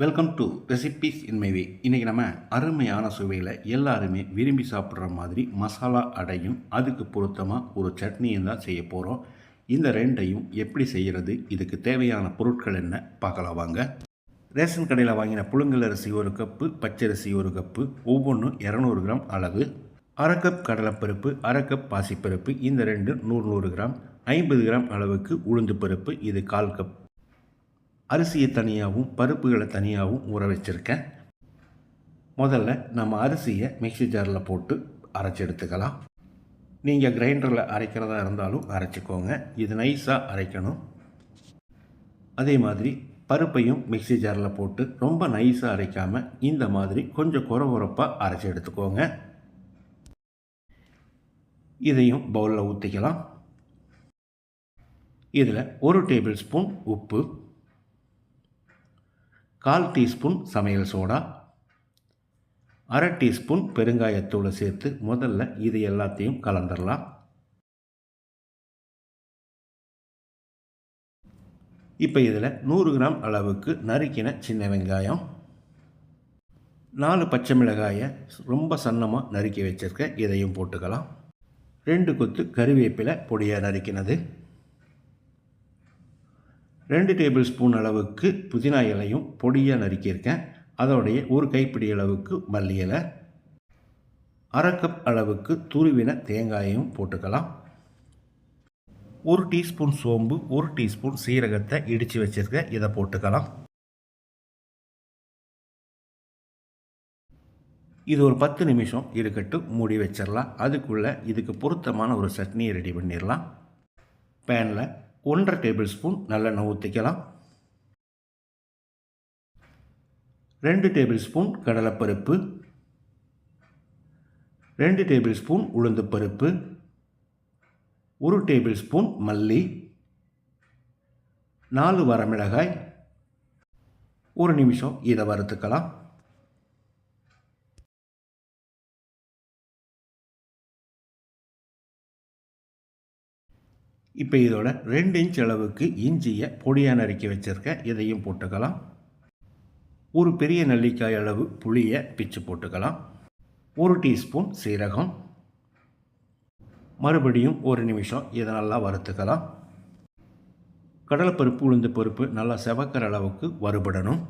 Welcome to recipes in my way இன்றைக்கி நம்ம அருமையான சுவையில் எல்லாருமே விரும்பி சாப்பிட்ற மாதிரி மசாலா அடையும். அதுக்கு பொருத்தமாக ஒரு சட்னியும் தான் செய்ய போகிறோம் இந்த ரெண்டையும் எப்படி செய்கிறது இதுக்கு தேவையான பொருட்கள் என்ன? பார்க்கலாம் வாங்க. ரேஷன் கடையில் வாங்கின புழுங்கல் அரிசி ஒரு கப்பு பச்சரிசி ஒரு கப்பு ஒவ்வொன்றும் இரநூறு கிராம் அளவு. அரை கப் கடலைப்பருப்பு அரை கப் பாசிப்பருப்பு இந்த ரெண்டு நூறு நூறு கிராம். ஐம்பது கிராம் அளவுக்கு உளுந்து பருப்பு இது கால் கப். அரிசியை தனியாகவும் பருப்புகளை தனியாகவும் ஊற வச்சுருக்கேன். முதல்ல நம்ம அரிசியை மிக்ஸி ஜாரில் போட்டு அரைச்சி எடுத்துக்கலாம். நீங்கள் கிரைண்டரில் அரைக்கிறதா இருந்தாலும் அரைச்சிக்கோங்க. இது நைஸாக அரைக்கணும். அதே மாதிரி பருப்பையும் மிக்சி ஜாரில் போட்டு ரொம்ப நைஸாக அரைக்காமல் இந்த மாதிரி கொஞ்சம் குறை அரைச்சி எடுத்துக்கோங்க. இதையும் பவுலில் ஊற்றிக்கலாம் இதில் ஒரு டேபிள் ஸ்பூன் உப்பு கால் டீஸ்பூன் சமையல் சோடா அரை டீஸ்பூன் பெருங்காயத்தூளை சேர்த்து முதல்ல இது எல்லாத்தையும் கலந்துடலாம் இப்போ இதில் நூறு கிராம் அளவுக்கு நறுக்கின சின்ன வெங்காயம் நாலு பச்சை மிளகாயை ரொம்ப சன்னமாக நறுக்கி வச்சுருக்கேன் இதையும் போட்டுக்கலாம். ரெண்டு கொத்து கருவேப்பிலை பொடியாக நறுக்கினது. ரெண்டு டேபிள் ஸ்பூன் அளவுக்கு புதினா இலையும் பொடியாக நறுக்கியிருக்கேன். அதோடைய ஒரு கைப்பிடி அளவுக்கு மல்லி இலை. அரை கப் அளவுக்கு துருவின தேங்காயையும் போட்டுக்கலாம். ஒரு டீஸ்பூன் சோம்பு ஒரு டீஸ்பூன் சீரகத்தை இடித்து வச்சுருக்க இதை போட்டுக்கலாம். இது ஒரு பத்து நிமிஷம் இருக்கட்டும் மூடி வச்சிடலாம் அதுக்குள்ளே இதுக்கு பொருத்தமான ஒரு சட்னியை ரெடி பண்ணிடலாம் பேனில் ஒன்றரை டேபிள் ஸ்பூன் நல்லெண்ணெய் ஊற்றிக்கலாம் ரெண்டு டேபிள் ஸ்பூன் கடலைப்பருப்பு. ரெண்டு டேபிள் ஸ்பூன் உளுந்து பருப்பு. ஒரு டேபிள் ஸ்பூன் மல்லி. நாலு வரமிளகாய். ஒரு நிமிஷம் இதை வறுத்துக்கலாம். இப்போ இதோட ரெண்டு இன்ச் அளவுக்கு இஞ்சியை பொடியாக நறுக்கி வச்சுருக்கேன். இதையும் போட்டுக்கலாம். ஒரு பெரிய நெல்லிக்காய் அளவு புளியை பிச்சு போட்டுக்கலாம். ஒரு டீஸ்பூன் சீரகம். மறுபடியும் ஒரு நிமிஷம் இதை நல்லா வறுத்துக்கலாம். கடலைப்பருப்பு உளுந்து பருப்பு நல்லா செவக்கிற அளவுக்கு வறுபடணும்.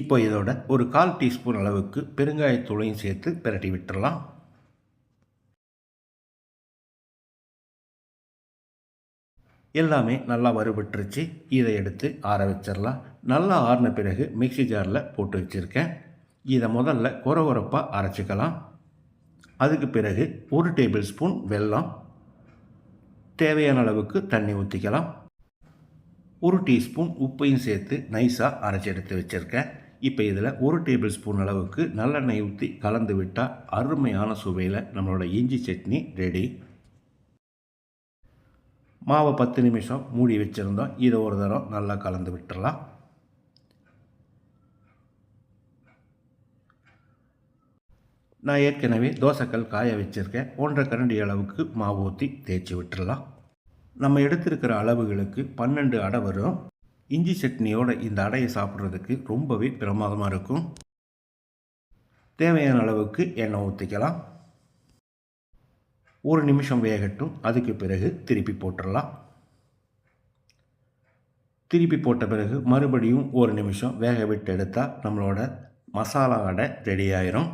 இப்போ இதோட ஒரு கால் டீஸ்பூன் அளவுக்கு பெருங்காயத்தூளையும் சேர்த்து பிரட்டி விட்டுடலாம் எல்லாமே நல்லா வறுபட்டுருச்சு. இதை எடுத்து ஆற வச்சிடலாம். நல்லா ஆறின பிறகு மிக்சி ஜாரில் போட்டு வச்சுருக்கேன். இதை முதல்ல குறகுறப்பாக அரைச்சிக்கலாம். அதுக்கு பிறகு ஒரு டேபிள் ஸ்பூன் வெல்லம். தேவையான அளவுக்கு தண்ணி ஊற்றிக்கலாம் ஒரு டீஸ்பூன் உப்பையும் சேர்த்து நைஸாக அரைச்சி எடுத்து வச்சுருக்கேன். இப்போ இதில் ஒரு டேபிள் ஸ்பூன் அளவுக்கு நல்லெண்ணெய் ஊற்றி கலந்து விட்டால் அருமையான சுவையில் நம்மளோட இஞ்சி சட்னி ரெடி. மாவை பத்து நிமிஷம் மூடி வச்சுருந்தோம். இதை ஒரு தரம் நல்லா கலந்து விட்டுடலாம் நான் ஏற்கனவே தோசைக்கல் காய வச்சுருக்கேன். ஒன்றரை கரண்டி அளவுக்கு மாவு ஊற்றி தேய்ச்சி விட்டுடலாம் நம்ம எடுத்திருக்கிற அளவுகளுக்கு பன்னெண்டு அடை வரும். இஞ்சி சட்னியோட இந்த அடையை சாப்பிட்றதுக்கு ரொம்பவே பிரமாதமாக இருக்கும். தேவையான அளவுக்கு எண்ணெய் ஊற்றிக்கலாம் ஒரு நிமிஷம் வேகட்டும். அதுக்கு பிறகு திருப்பி போட்டுடலாம் திருப்பி போட்ட பிறகு மறுபடியும் ஒரு நிமிஷம் வேக விட்டு எடுத்தால் நம்மளோட மசாலா அடை ரெடி ஆயிரும்.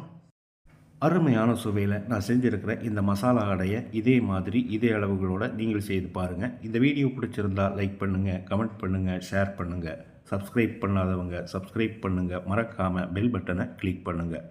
அருமையான சுவையில் நான் செஞ்சுருக்கிற இந்த மசாலா அடையை இதே மாதிரி இதே அளவுகளோடு நீங்கள் செய்து பாருங்கள் இந்த வீடியோ பிடிச்சிருந்தால் லைக் பண்ணுங்கள் கமெண்ட் பண்ணுங்கள் ஷேர் பண்ணுங்கள் சப்ஸ்கிரைப் பண்ணாதவங்க சப்ஸ்கிரைப் பண்ணுங்கள் மறக்காமல் பெல் பட்டனை கிளிக் பண்ணுங்கள்